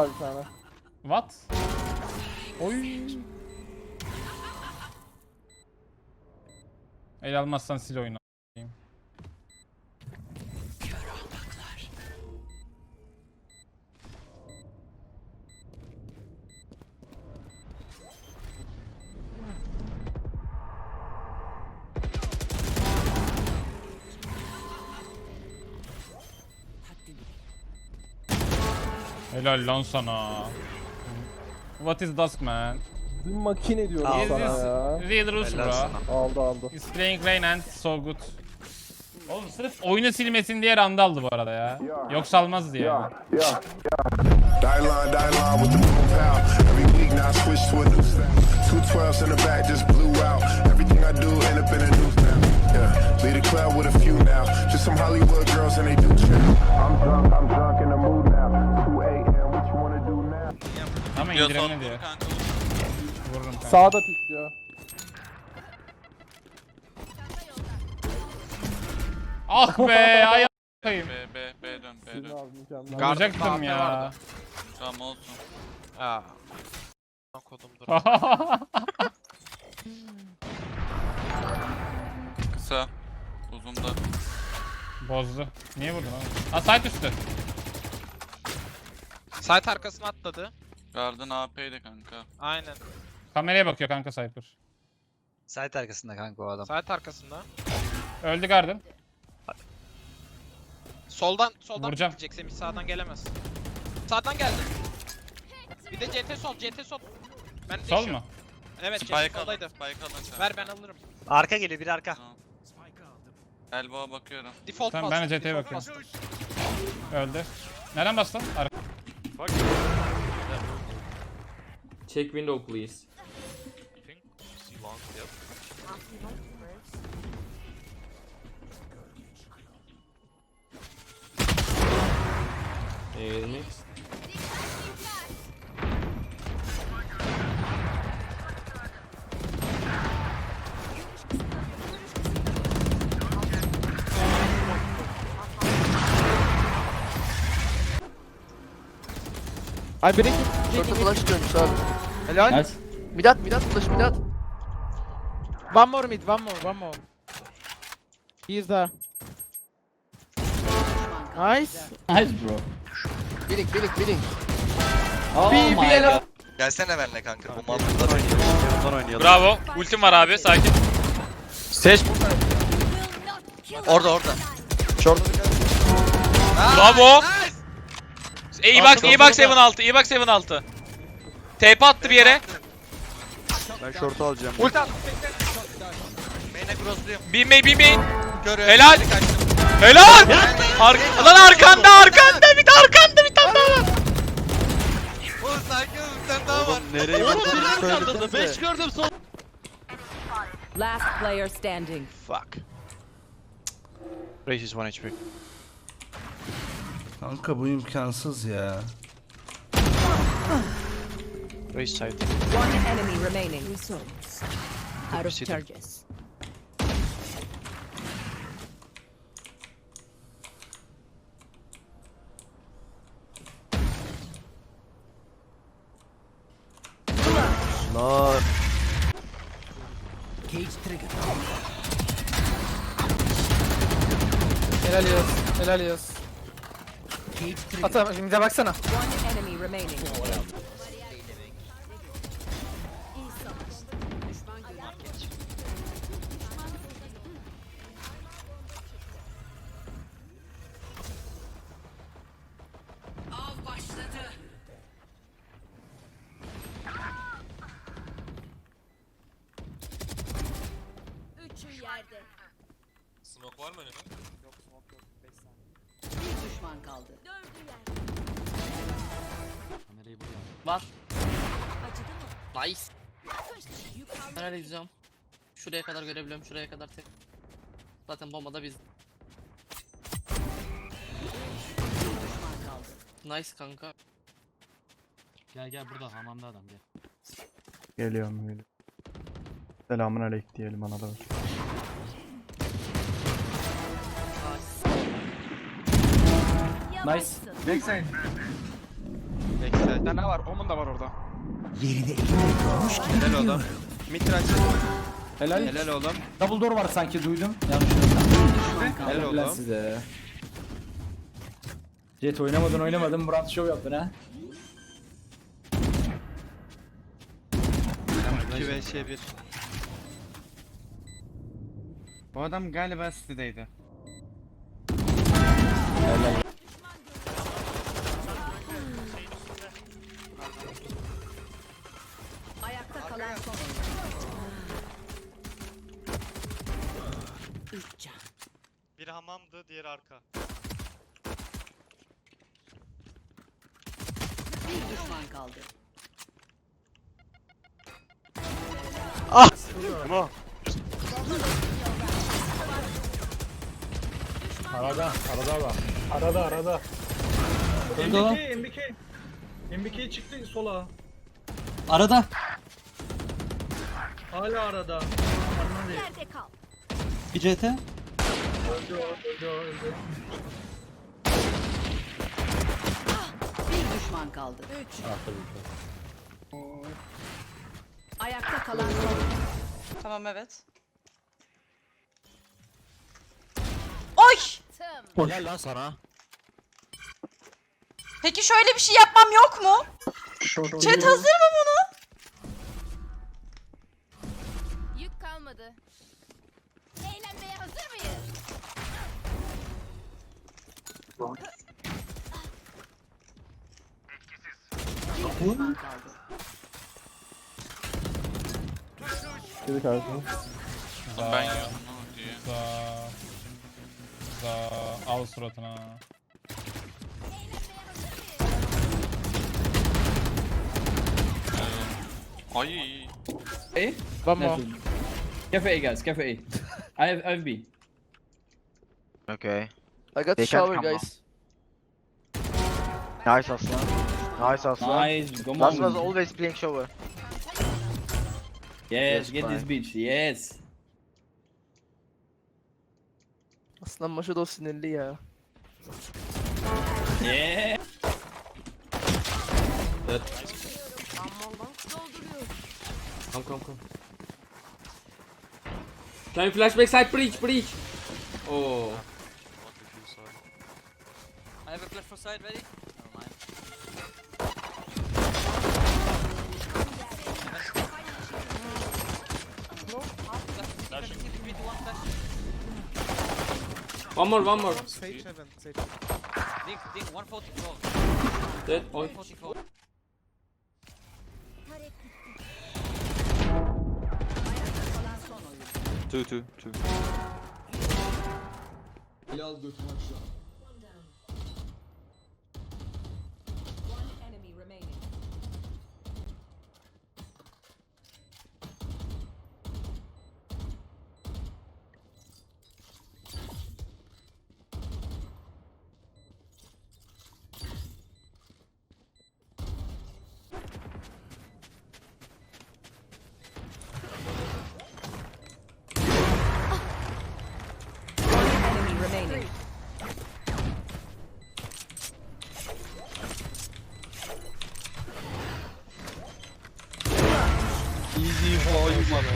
var bir tane. What? Oy. El almazsan sil oyunu. Helal lan sana. What is dusk man? Bir makine diyorum Is sana this ya. real Rus Helal bro? sana. Aldı aldı. He's playing rain and so good. Oğlum sırf oyunu silmesin diye randa aldı bu arada ya. Yoksa almaz diye. Yeah, yeah, yeah. Die line, die line with the boom pow. Every week now I switch to a new style. Two twelves in the back just blew out. Everything I do end up in a news now. Yeah, lead a club with a few now. Just some Hollywood girls and they do chill. Diyor son diyor. vur kanka. Vururum kanka. Sağda pikliyor. Ah be ay a**ayım. B B B dön B dön. abi mükemmel. Gar- ya. vardı. Tamam olsun. Aa. Kodumdur. Kısa. Uzun da. Bozdu. Niye vurdun oğlum? Ha site üstü. Site arkasına atladı. Garden AP'ydi kanka. Aynen. Kameraya bakıyor kanka Cypher. Site arkasında kanka o adam. Site arkasında. Öldü Garden. Soldan soldan Vuracağım. gidecek Semih sağdan gelemez. Sağdan geldi. Bir de CT sol CT sol. Ben de Sol mu? Evet CT Spike alın. soldaydı. Spike alın. kanka. Ver ben alırım. Arka geliyor biri arka. Tamam. Elbow'a bakıyorum. Default Tamam, ben de default bakıyorum. bastım. Öldü. Nereden bastın? Ar Check window please. You think? See long? Yep. Hey, next. Ay biri Şorta flash dönmüş abi. Helal. Nice. Midat midat flash midat. One more mid, one more, one more. He is there. Nice. Nice, bro. Bilik bilik bilik. Oh Bir- bir my ele- god. Gelsene benimle kanka. Bu mantıklar Bravo. Ultim var abi sakin. Seç Orada orada. Short. Bravo. İyi bak iyi bak 7-6 iyi bak 7-6. TP attı bir yere. Ben short'u alacağım. Ulti attı. Main'e crossluyum. Bin main bin main. Körü. Helal. Helal. Ar lan arkanda arkanda bir de arkanda bir tane daha var. Oğlum ol bir tane daha var. Nereye vurdun? 5 gördüm sol. Last player standing. Fuck. Race is 1 HP. Kanka bu imkansız ya. Race side. One enemy remaining. Out of charges. Lan. Helal yaz. Helal yaz. Atam bize baksana. One enemy remaining. Smoke var mı önüme? Bir düşman kaldı. Var. Nice. Nereye gideceğim? Şuraya kadar görebiliyorum, şuraya kadar tek. Zaten bombada biz. Nice kanka. Gel gel burada hamamda adam gel. Geliyorum geliyorum. Selamun aleyküm diyelim ana da. Nice. Backside. Backside. tane var. Omun da var orada. Helal oğlum. Mitral. Helal. Helal oğlum. Double door var sanki duydum. Yanlış Helal oğlum. size. Jet oynamadın oynamadın Murat show yaptın ha. 2 vs 1. Bu adam galiba City'deydi. Ayakta Biri hamamdı, diğeri arka. Bir düşman kaldı. Arada, arada var. Arada, arada. MBK, MBK. MBK çıktı sola. Arada. Hala arada. Nerede kal? Bir CT. Öldü o, öldü o, öldü. Bir düşman kaldı. Üç. Ayakta kalan son oyuncu. Tamam evet. Oy! Helal lan sana. Peki şöyle bir şey yapmam yok mu? Chat hazır mı bunu? Yük kalmadı. Eğlenmeye hazır mıyız? Bir düşman kaldı. Ben yiyorum diye. Za. Za. Al suratına. Ay. One more. Cafe A guys, cafe A. I have, I have B. Okay. I got They can't shower come guys. Nice aslan. Nice aslan. Nice, come Last was always playing shower. Yes, Yes, get this bitch, yes. Aslan maşa da o sinirli ya. Yeah. Come come come. Can you side breach breach? Oh. I have a flash for side ready. One more, one more. Sage heaven, sage. Ding, ding, 144. Dead, 144. oyuncu. 2 2 2. One Easy up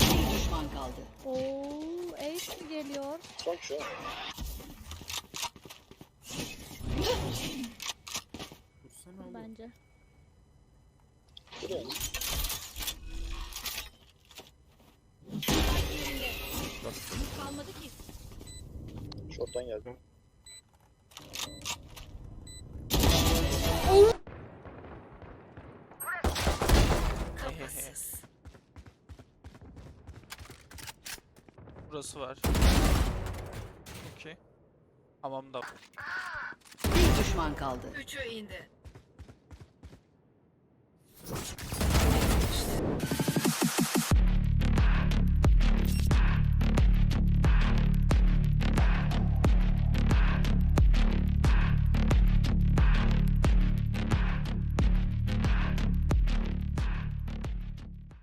Bir düşman kaldı. Oo, ace geliyor? Bence. Kalmadı Kafasız. Burası var. Okey. Hamamda. Bir düşman kaldı. Üçü indi.